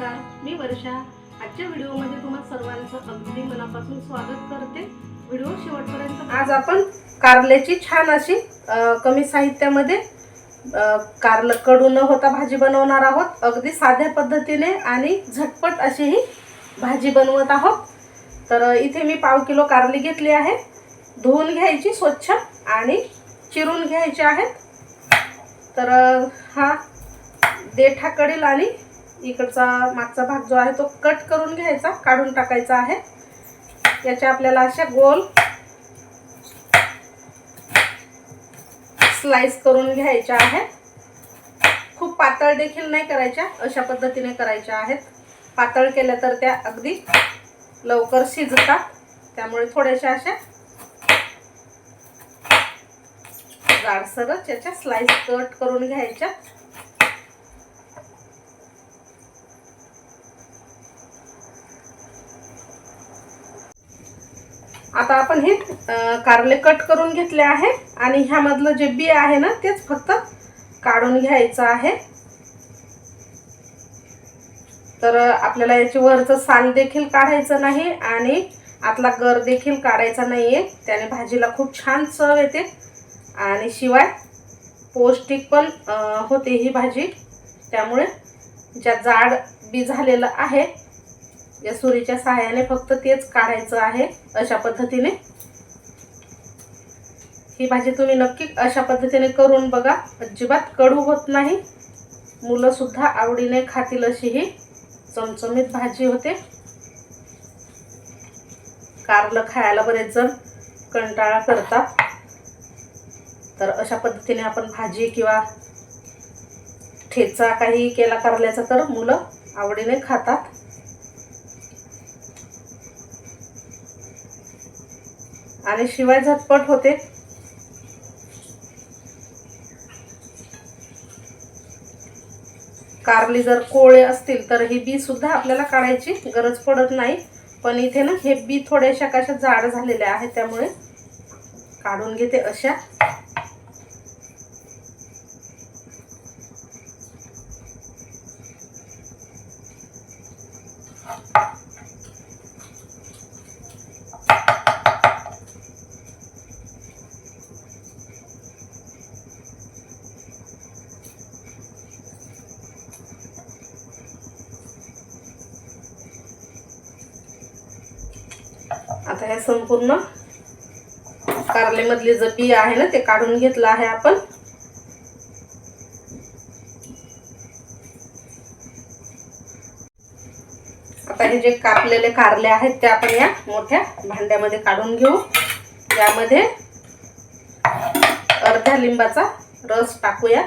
नमस्कार मी वर्षा. आजच्या व्हिडिओमध्ये तुम्हा सर्वांचं अगदी मनापासून स्वागत करते. व्हिडिओ शेवटपर्यंत आज आपण कारल्याची छान अशी कमी साहित्यामध्ये कारल कारलं कडू न होता भाजी बनवणार आहोत. अगदी साध्या पद्धतीने आणि झटपट अशी ही भाजी बनवत आहोत. तर इथे मी पाव किलो कारली घेतली आहे. धुवून घ्यायची स्वच्छ आणि चिरून घ्यायचे आहेत. तर हा देठा कडेल आणि इकडचा मागचा भाग जो आहे तो कट करून घ्यायचा काढून टाकायचा आहे. याच्या आपल्याला अशा गोल स्लाइस करून घ्यायच्या आहेत. खूप पातळ देखील नाही करायच्या अशा पद्धतीने करायच्या आहेत. पातळ केल्या तर त्या अगदी लवकर शिजतात. त्यामुळे थोड्याशा अशा जाडसरच याच्या स्लाइस कट करून घ्यायच्या. आता आपण हे कारले कट करून घेतले आहे आणि ह्यामधलं जे बी आहे ना तेच फक्त काढून घ्यायचं आहे. तर आपल्याला याची वरचं साल देखील काढायचं नाही आणि आतला गर देखील काढायचा नाही आहे त्याने भाजीला खूप छान चव येते. आणि शिवाय पौष्टिक पण होते ही भाजी. त्यामुळे ज्या जाड बी झालेलं आहे या सुरीच्या सहाय्याने फक्त तेच काढायचं आहे अशा पद्धतीने. ही भाजी तुम्ही नक्की अशा पद्धतीने करून बघा. अजिबात कडू होत नाही. मुलं सुद्धा आवडीने खातील अशी ही चमचमीत भाजी होते. कारलं खायला बरेच जण कंटाळा करतात. तर अशा पद्धतीने आपण भाजी किंवा ठेचा काही केला कारल्याचा तर मुलं आवडीने खातात. आणि शिवाय झटपट होते. कारली जर कोळे असतील तर ही बी सुद्धा आपल्याला काढायची गरज पडत नाही. पण इथे ना हे बी थोड्याशा कशा जाड झालेल्या आहेत त्यामुळे काढून घेते अशा. आता हे संपूर्ण कारलेमधले जे बी आहे ना ते काढून घेतलं आहे आपण. आता हे जे कापलेले कारले आहेत ते आपण या मोठ्या भांड्यामध्ये काढून घेऊ. यामध्ये अर्ध्या लिंबाचा रस टाकूया.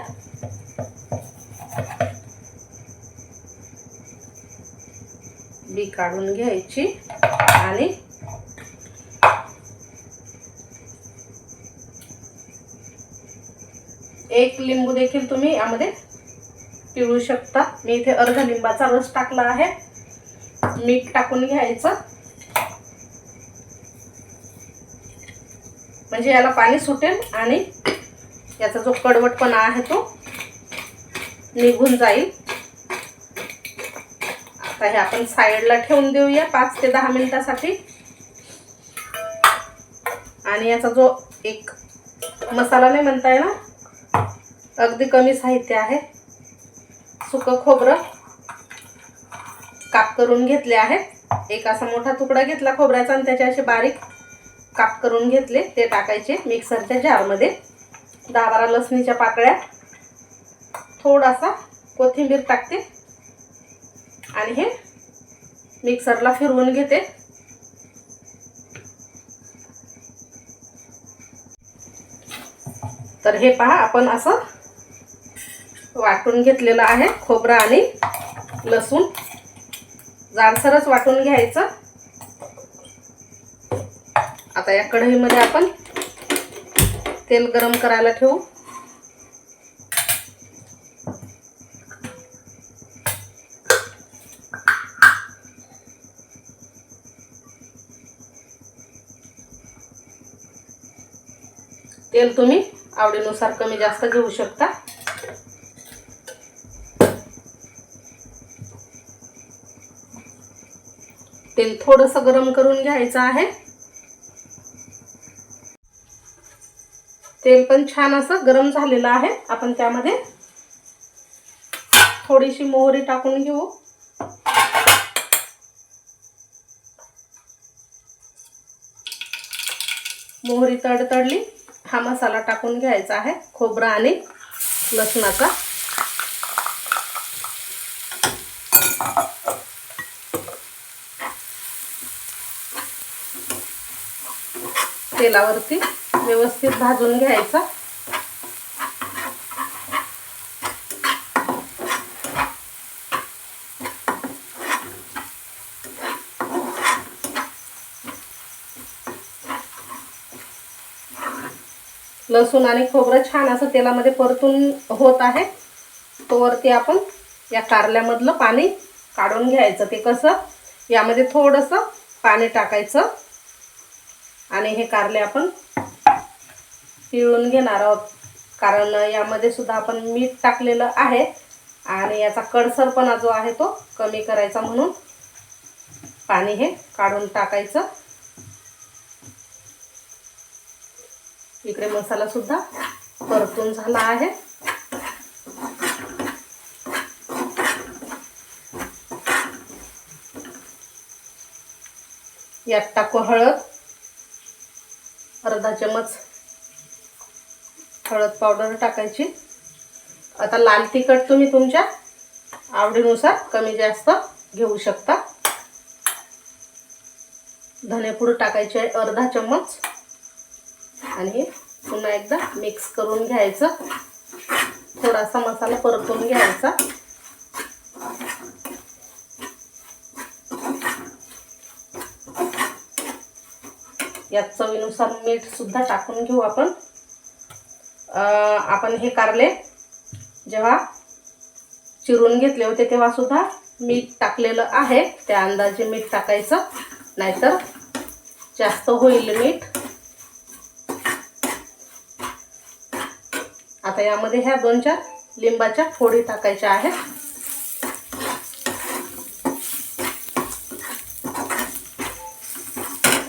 बी काढून घ्यायची आणि एक लिंबू देखील तुम्ही यामध्ये पिळू शकता. मी इथे अर्ध लिंबाचा रस टाकला आहे. मीठ टाकून घ्यायचं. म्हणजे याला पाणी सुटेल आणि याचा जो कडवटपणा आहे तो निघून जाईल. आता हे आपण साईडला ठेवून देऊया पाच ते दहा मिनिटासाठी. आणि याचा जो एक मसाला नाही म्हणता येणार अगदी कमी साहित्य आहे. सुकं खोबरं काप करून घेतले आहेत एक असा मोठा तुकडा घेतला खोबऱ्याचा आणि त्याचे असे बारीक काप करून घेतले. ते टाकायचे मिक्सरच्या जारमध्ये दहा बारा लसणीच्या पाकळ्या. थोडासा कोथिंबीर टाकते. आणि हे मिक्सरला फिरवून घेते. तर हे पहा आपण असं वाटून घेतलेलं आहे खोबरं आणि लसूण. जाडसरच वाटून घ्यायचं. आता या कढईमध्ये आपण तेल गरम करायला ठेवू. तेल तुम्ही आवडीनुसार कमी जास्त घेऊ शकता. तेल थोडंसं गरम करून घ्यायचं आहे. तेल पण छान असं गरम झालेलं आहे. आपण त्यामध्ये थोडीशी मोहरी टाकून घेऊ. मोहरी तडतडली हा मसाला टाकून घ्यायचा आहे खोबरा आणि लसणाचा. तेलावरती व्यवस्थित भाजून घ्यायचा. लसूण आणि खोबरं छान असं तेलामध्ये परतून होत आहे. तोवरती आपण या कारल्यामधलं पाणी काढून घ्यायचं. ते कसं? यामध्ये थोडंसं पाणी टाकायचं. आणि हे कारले आपण पिळून घेणार आहोत. कारण यामध्ये सुद्धा आपण मीठ टाकलेलं आहे आणि याचा कडसरपणा जो आहे तो कमी करायचा म्हणून पाणी हे काढून टाकायचं. इकडे मसाला सुद्धा परतून झाला आहे. यात टाकू हळद. अर्धा चमच हळद पावडर टाकायची. आता लाल तिखट तुम्ही तुमच्या आवडीनुसार कमी जास्त घेऊ शकता. धनेपूड टाकायचे आहे अर्धा चम्मच. आणि पुन्हा एकदा मिक्स करून घ्यायचं. थोडासा मसाला परतून घ्यायचा. यात चवीनुसार मीठसुद्धा टाकून घेऊ आपण. आपण हे कारले. जेव्हा चिरून घेतले होते तेव्हासुद्धा मीठ टाकलेलं आहे. त्या अंदाजे मीठ टाकायचं. नाहीतर जास्त होईल मीठ. आता यामध्ये ह्या दोन चार लिंबाच्या फोडी टाकायच्या आहेत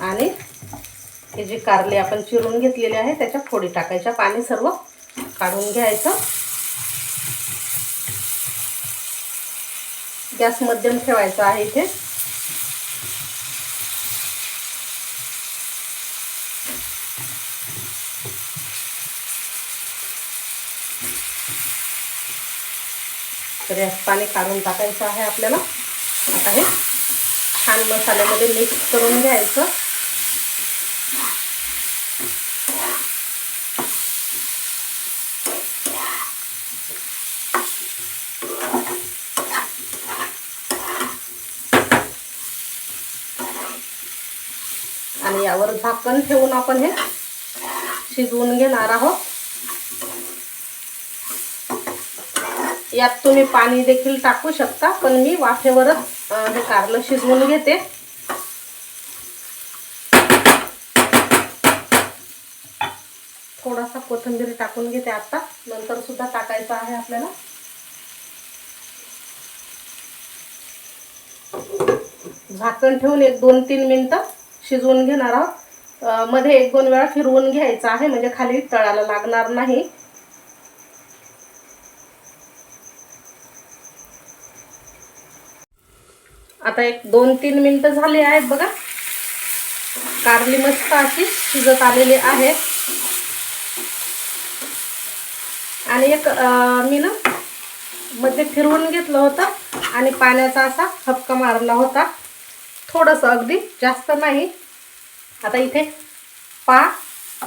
आणि हे जे कारले आपण चिरून घेतलेले आहे त्याच्या फोडी टाकायच्या पाणी सर्व काढून घ्यायचं. गॅस मध्यम ठेवायचा आहे इथे. तर पाणी काढून टाकायचं आहे आपल्याला. आता हे छान मसाल्यामध्ये मिक्स करून घ्यायचं. आणि यावर झाकण ठेवून आपण हे शिजवून घेणार आहोत. यात तुम्ही पाणी देखील टाकू शकता पण मी वाफेवरच हे कारलं शिजवून घेते. थोडासा कोथिंबीर टाकून घेते आता. नंतर सुद्धा टाकायचं आहे आपल्याला. झाकण ठेवून एक दोन तीन मिनटं. शिजवून घेणार आहोत. मध्ये एक दोन वेळा फिरवून घ्यायचं आहे म्हणजे खाली तळाला लागणार नाही. आता एक दोन तीन मिनटं झाली आहेत बघा. कारली मस्त अशी शिजत आलेली आहे. आणि एक मी ना मध्ये फिरवून घेतलं होतं आणि पाण्याचा असा हपका मारला होता. थोडंसं अगदी जास्त नाही. आता इथे पा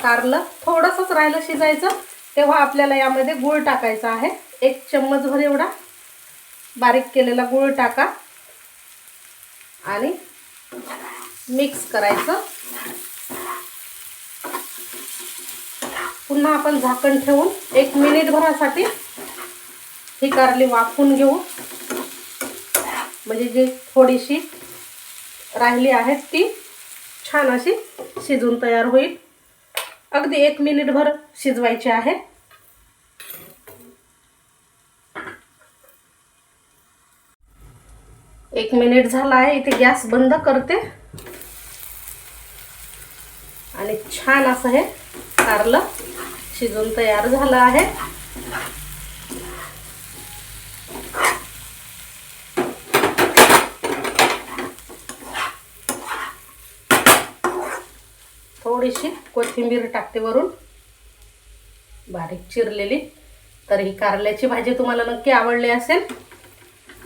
कारलं थोडंसंच राहिलं शिजायचं. तेव्हा आपल्याला यामध्ये गूळ टाकायचा आहे. एक चम्मचभर एवढा बारीक केलेला गूळ टाका. आणि मिक्स करायचं. पुन्हा आपण झाकण ठेवून एक मिनिटभरासाठी ही कारली वाफून घेऊ. म्हणजे जी थोडीशी राहिली आहे ती. छान अशी शिजून तयार होईल. अगदी एक मिनिटभर शिजवायची आहे. एक मिनिट झाला आहे इथे गॅस बंद करते. आणि छान असं हे कारलं शिजून तयार झालं आहे. थोडीशी कोथिंबीर टाकते वरून. बारीक चिरलेली. तर ही कारल्याची भाजी तुम्हाला नक्की आवडली असेल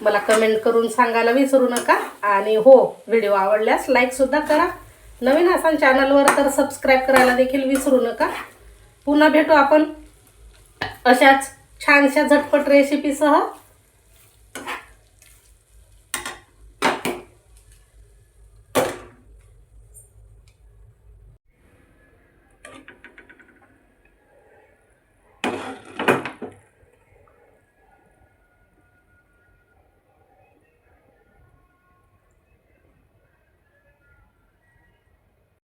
मला कमेंट करून सांगायला विसरू नका. आणि हो व्हिडिओ आवडल्यास लाईकसुद्धा करा. नवीन असाल चॅनलवर तर सबस्क्राईब करायला देखील विसरू नका. पुन्हा भेटू आपण अशाच छानशा झटपट रेसिपीसह